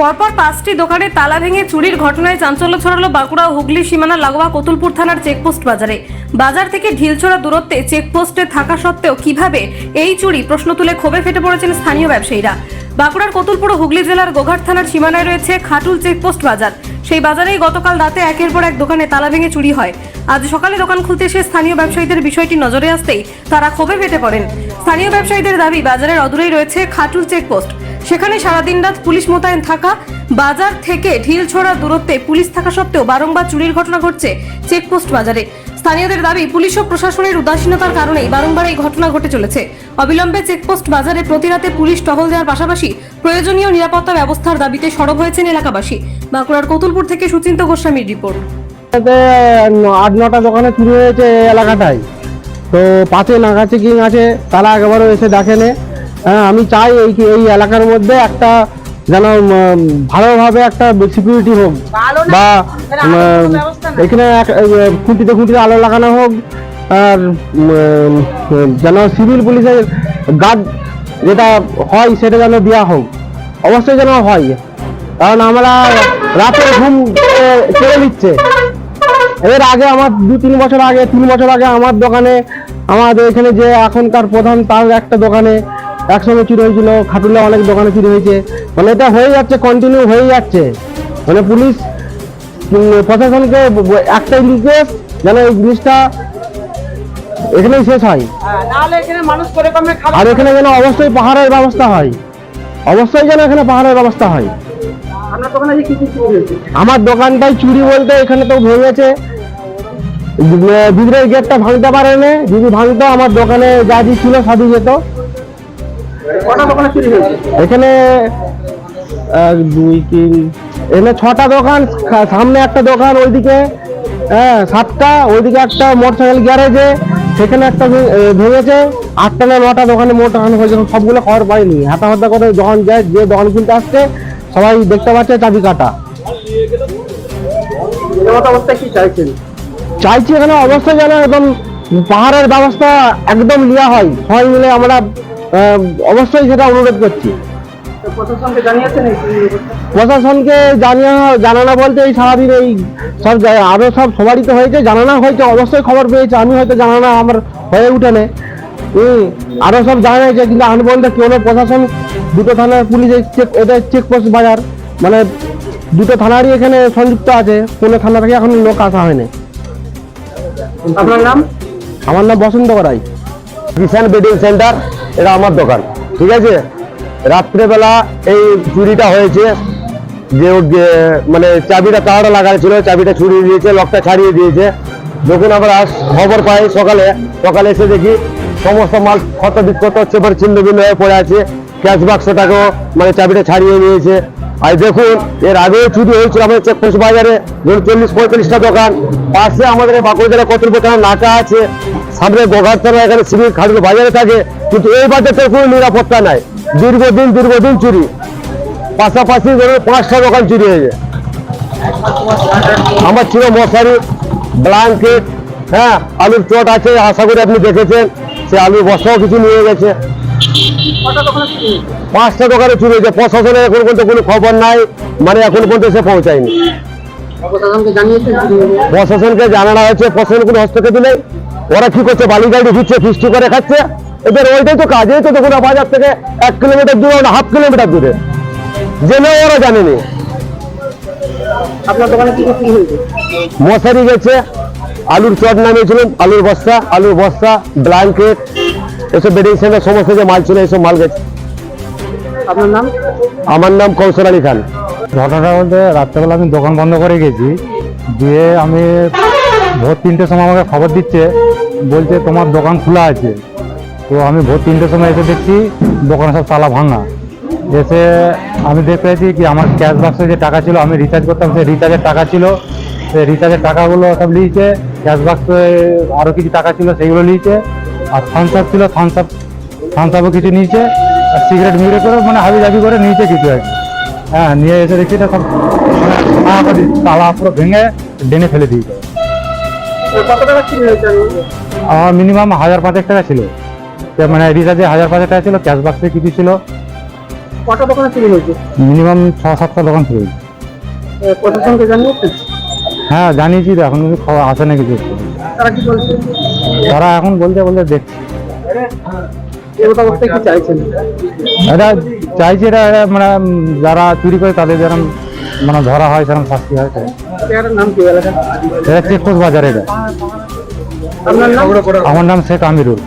পরপর পাঁচটি দোকানে তালা ভেঙে চুরির ঘটনায় চাঞ্চল্য ছড়ালো বাঁকুড়া, হুগলি, সীমানা, লাগোয়া, কতুলপুর থানার চেকপোস্ট বাজারে। বাজার থেকে ঢিলছোড়া দূরত্বে চেকপোস্টে থাকা সত্ত্বেও কীভাবে এই চুরি প্রশ্ন তুলে ক্ষোভে ফেটে পড়েছেন স্থানীয় ব্যবসায়ীরা। বাঁকুড়ার কতুলপুর, হুগলি জেলার গোঘাট থানার সীমানায় রয়েছে খাটুল চেকপোস্ট বাজার। সেই বাজারেই গতকাল রাতে একের পর এক দোকানে তালা ভেঙে চুরি হয়। আজ সকালে দোকান খুলতে এসে স্থানীয় ব্যবসায়ীদের বিষয়টি নজরে আসতেই তারা ক্ষোভে ফেটে পড়েন। স্থানীয় ব্যবসায়ীদের দাবি, বাজারের অদূরেই রয়েছে খাটুল চেকপোস্ট। সেখানে সারাদিন রাত পুলিশ মোতায়েন থাকা, বাজার থেকে ঢিল ছোড়া দূরত্বে পুলিশ থাকা সত্ত্বেও বারংবার চুরির ঘটনা ঘটছে চেকপোস্ট বাজারে। স্থানীয়দের দাবি, পুলিশ ও প্রশাসনের উদাসীনতার কারণেই বারংবার এই ঘটনা ঘটে চলেছে। অবিলম্বে চেকপোস্ট বাজারে প্রতি রাতে পুলিশ টহল দেওয়ার পাশাপাশি প্রয়োজনীয় নিরাপত্তা ব্যবস্থার দাবিতে সরব হয়েছেন এলাকাবাসী। বাঁকুড়ার কতুলপুর থেকে সুচিন্ত গোস্বামীর রিপোর্ট। আট, নটা দোকানে চুরি হয়েছে এলাকাটায়। তো পাশে নাগা চেকিং আছে, তারা একবারও এসে দেখেনে। হ্যাঁ আমি চাই এই এই এলাকার মধ্যে একটা যেন ভালোভাবে একটা সিকিউরিটি হোক। বা এখানে এক- খুঁটিতে খুঁটিতে আলো লাগানো হোক আর যেন সিভিল পুলিশের গার্ড যেটা হয় সেটা যেন দেওয়া হোক। অবশ্যই যেন হয় কারণ আমরা রাতে ঘুম কেড়ে নিচ্ছে এর আগে আমার দু তিন বছর আগে তিন বছর আগে আমার দোকানে আমাদের এখানে যে এখনকার প্রধান তার একটা দোকানে একসঙ্গে চুরি হয়েছিল খাটুলে অনেক দোকানে চুরি হয়েছে। মানে এটা হয়ে যাচ্ছে কন্টিনিউ হয়ে যাচ্ছে। মানে পুলিশ প্রশাসনকে একটাই রিকোয়েস্ট যেন এই জিনিসটা এখানেই শেষ হয়। হ্যাঁ, আর এখানে যেন অবশ্যই পাহাড়ের ব্যবস্থা হয়। অবশ্যই যেন এখানে পাহাড়ের ব্যবস্থা হয়। আমার দোকানটাই চুরি বলতে এখানে তো ভেঙেছে ভিতরের গেটটা ভাঙতে পারেনি। যদি ভাঙতো আমার দোকানে যা যা ছিল সবই যেত। এখানে এক দুই তিন এখানে ছটা দোকান সামনে একটা দোকান ওইদিকে হ্যাঁ সাতটা ওইদিকে একটা মোটরসাইকেল গ্যারেজে সেখানে একটা ভেঙেছে আটটা না নটা দোকানে মোট দোকান হয়েছে সবগুলো খবর পাইনি। হাতা হাতা করে যখন যায় যে দোকান কিনতে আসছে সবাই দেখতে পাচ্ছে চাবি কাটা। চাইছি এখানে অবশ্যই যেন একদম পাহাড়ের ব্যবস্থা একদম নেওয়া হয়। সবাই মিলে আমরা অবশ্যই সেটা অনুরোধ করছি। প্রশাসনকে জানিয়ে জানানো বলতে এই সারাদিন এই সব জায়গায় আরও সব সবারই তো হয়েছে। জানানো হয়েছে অবশ্যই খবর পেয়েছে। আমি হয়তো জানানো আমার হয়ে উঠেনে হম আরও সব জানিয়েছে কিন্তু আমি বলতে কোনো প্রশাসন দুটো থানার পুলিশের চেক এটা চেকপোস্ট বাজার মানে দুটো থানারই এখানে সংযুক্ত আছে। কোনো থানা থেকে এখন লোক আসা হয়নি। আপনার নাম? আমার নাম বসন্ত করাই কিষান বেডিং সেন্টার। এটা আমার দোকান, ঠিক আছে? রাত্রেবেলা এই চুরিটা হয়েছে, যে মানে চাবিটা তাড়া লাগানো ছিল চাবিটা ছুড়িয়ে দিয়েছে লকটা ছাড়িয়ে দিয়েছে। যখন আমরা খবর পাই সকালে সকালে এসে দেখি সমস্ত মাল ক্ষত বিক্ষত হচ্ছে পরে ছিন্ন ভিন্ন হয়ে পড়ে আছে। ক্যাশ বাক্সটাকেও মানে চাবিটা ছাড়িয়ে নিয়েছে আর দেখুন, এর আগেও চুরি হয়েছিল আমাদের চেকপোস্ট বাজারে। ধরুন, চল্লিশ পঁয়তাল্লিশটা দোকান। পাশে আমাদের বাঁকুড়া জেলা কতৃপক্ষ নাকা আছে। সামনে গোঘাটতলা, এখানে সিভিল খাটুল বাজারে থাকে। কিন্তু এই বাজারটার কোনো নিরাপত্তা নাই। দীর্ঘদিন দীর্ঘদিন চুরি। পাশাপাশি ধরুন, পাঁচটা দোকান চুরি হয়েছে। আমার ছিল মশারি ব্ল্যাঙ্কেট হ্যাঁ আলুর চট আছে, আশা করি আপনি দেখেছেন। সে আলুর বস্তাও কিছু নিয়ে গেছে। পাঁচটা দোকানে চুরি হয়েছে। প্রশাসনের এখন পর্যন্ত কোনো খবর নাই। মানে এখন পর্যন্ত এসে পৌঁছায়নি। প্রশাসনকে জানানো হয়েছে প্রশাসন কোনো হস্তক্ষেপ নেই। ওরা কি করছে? বালি গাড়ি ঢুকছে ফিস্টি করে খাচ্ছে। এদের ওইটাই তো কাজ। এই তো দেখুন বাজার থেকে এক কিলোমিটার দূরে না হাফ কিলোমিটার দূরে। জেনেও ওরা জানেনি। আপনার দোকানে কি কি হয়েছে? মশারি গেছে আলুর চট নামিয়েছিলেন আলুর বস্তা আলুর বস্তা ব্ল্যাঙ্কেট এসব বেডিং সেন্টার সমস্ত যে মাল ছিল এসব মাল গেছে আপনার নাম? আমার নাম কৌশল আলী খান। ঘটনাটা বলতে রাত্রেবেলা আমি দোকান বন্ধ করে গেছি। দিয়ে আমি ভোর তিনটের সময় আমাকে খবর দিচ্ছে বলছে তোমার দোকান খোলা আছে। তো আমি ভোর তিনটের সময় এসে দেখছি দোকানে সব তালা ভাঙা। এসে আমি দেখতে পেয়েছি কি আমার ক্যাশ বাক্সে যে টাকা ছিল আমি রিচার্জ করতাম সেই রিচার্জের টাকা ছিল। সেই রিচার্জের টাকাগুলো সব নিয়েছে ক্যাশ বাক্সে আরও কিছু টাকা ছিল সেগুলো নিয়েছে আর থামস আপ ছিল থামস আপ থামস আপও কিছু নিয়েছে আর সিগারেট মিগারেট করে মানে হাবি জাবি করে নিয়েছে কিছু আর হ্যাঁ নিয়ে এসে দেখছি এটা সব তালা পুরো ভেঙে ডেনে ফেলে দিয়েছে? আমার মিনিমাম হাজার পাঁচেক টাকা ছিল। মানে রিচার্জে হাজার পাঁচেক টাকা ছিল ক্যাশ বাক্সে কিছু ছিল। কটা দোকানে চুরি হয়েছে? মিনিমাম ছ সাতটা দোকান ছিল এ, প্রশাসনকে জানিয়েছেন হ্যাঁ জানিয়েছি তো এখন কিন্তু খবর আসে না কিছু। তারা কি বলছে? তারা এখন বলতে বলতে দেখছি এটা চাইছি এটা মানে যারা চুরি করে তাদের যেরকম মানে ধরা হয় সেরকম শাস্তি হয় এটা চেকপোস্ট বাজার এটা আমার নাম শেখ আমিরুল।